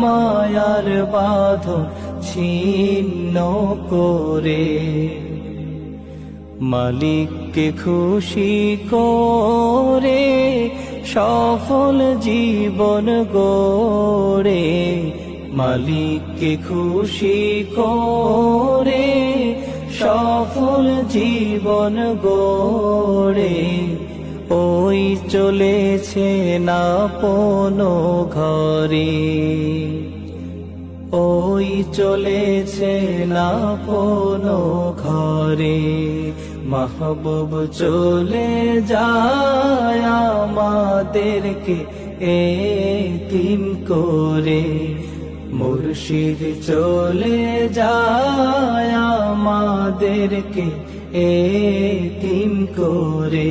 মায়ার বাঁধন ছিন্ন করে। মালিককে খুশি করে সফল জীবন গড়ে। মালিককে খুশি করে সফল জীবন ওই চলেছে না পনো ঘরে। ওই চলেছে না কোনো ঘরে। মাহবুব চলে যায় আমাদেরকে এতিম করে। মুর্শিদ চলে যায় আমাদেরকে এতিম করে।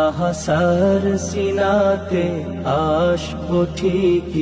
আহা সার সিনাতে আসব ঠিকই।